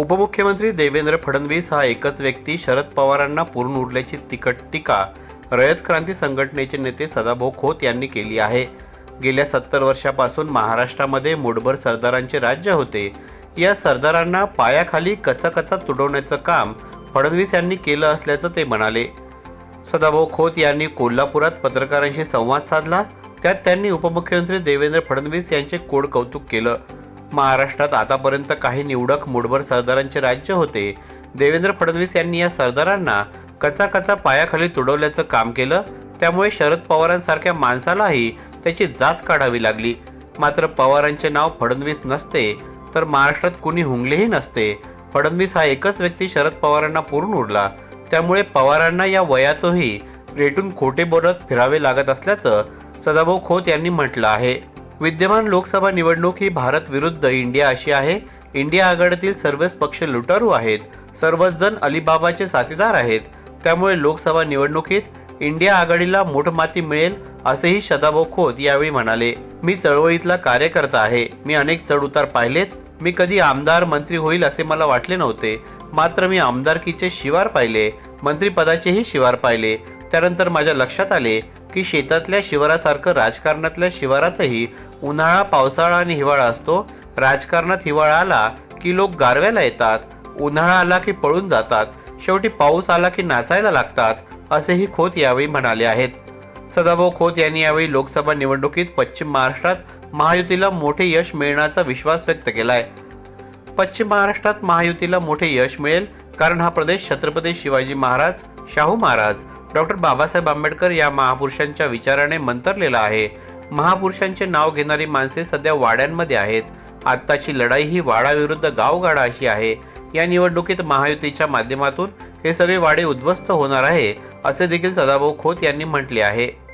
उपमुख्यमंत्री देवेंद्र फडणवीस हा एकच व्यक्ती शरद पवारांना पुरून उरल्याची तिखट टीका रयत क्रांती संघटनेचे नेते सदाभाऊ खोत यांनी केली आहे. गेल्या सत्तर वर्षापासून महाराष्ट्रामध्ये मुठभर सरदारांचे राज्य होते. या सरदारांना पायाखाली कचाकचा तुडवण्याचं काम फडणवीस यांनी केलं असल्याचं ते म्हणाले. सदाभाऊ खोत यांनी कोल्हापुरात पत्रकारांशी संवाद साधला. त्यात त्यांनी उपमुख्यमंत्री देवेंद्र फडणवीस यांचे कोड कौतुक केलं. महाराष्ट्रात आतापर्यंत काही निवडक मुठभर सरदारांचे राज्य होते. देवेंद्र फडणवीस यांनी या सरदारांना कचा कचा पायाखाली तुडवल्याचं काम केलं. त्यामुळे शरद पवारांसारख्या माणसालाही त्याची जात काढावी लागली. मात्र पवारांचे नाव फडणवीस नसते तर महाराष्ट्रात कुणी हुंगलेही नसते. फडणवीस हा एकच व्यक्ती शरद पवारांना पुरून उरला. त्यामुळे पवारांना या वयातही रेटून खोटे बोलत फिरावे लागत असल्याचं सदाभाऊ खोत यांनी म्हटलं आहे. विद्यमान लोकसभा निवडणूक ही भारत विरुद्ध इंडिया अशी आहे. इंडिया आघाडीतील सर्वच पक्ष लुटारू आहेत. सर्वच जण अलिबाबाचे साथीदार आहेत. त्यामुळे लोकसभा निवडणुकीत इंडिया आघाडीला मोठमाती मिळेल असेही सदाभाऊ खोत यावेळी म्हणाले. मी चळवळीतला कार्यकर्ता आहे. मी अनेक चढउतार पाहिलेत. मी कधी आमदार मंत्री होईल असे मला वाटले नव्हते. मात्र मी आमदारकीचे शिवार पाहिले. मंत्रिपदाचेही शिवार पाहिले. त्यानंतर माझ्या लक्षात आले की शेतातल्या शिवारासारखं राजकारणातल्या शिवारातही उन्हाळा पावसाळा आणि हिवाळा असतो. राजकारणात हिवाळा आला की लोक गारव्याला येतात. उन्हाळा आला की पळून जातात. शेवटी पाऊस आला की नाचायला लागतात असेही खोत यावेळी म्हणाले आहेत. सदाभाऊ खोत यांनी यावेळी लोकसभा निवडणुकीत पश्चिम महाराष्ट्रात महायुतीला मोठे यश मिळण्याचा विश्वास व्यक्त केलाय. पश्चिम महाराष्ट्रात महायुतीला मोठे यश मिळेल कारण हा प्रदेश छत्रपती शिवाजी महाराज शाहू महाराज डॉक्टर बाबासाहेब आंबेडकर या महापुरुषांच्या विचाराने मंतरलेला आहे. महापुरुषांचे नाव घेणारी माणसे सध्या वाड्यांमध्ये आहेत. आत्ताची लढाई ही वाडाविरुद्ध गावगाडा अशी आहे. या निवडणुकीत महायुतीच्या माध्यमातून हे सगळे वाडे उद्ध्वस्त होणार आहे असे देखील सदाभाऊ खोत यांनी म्हटले आहे.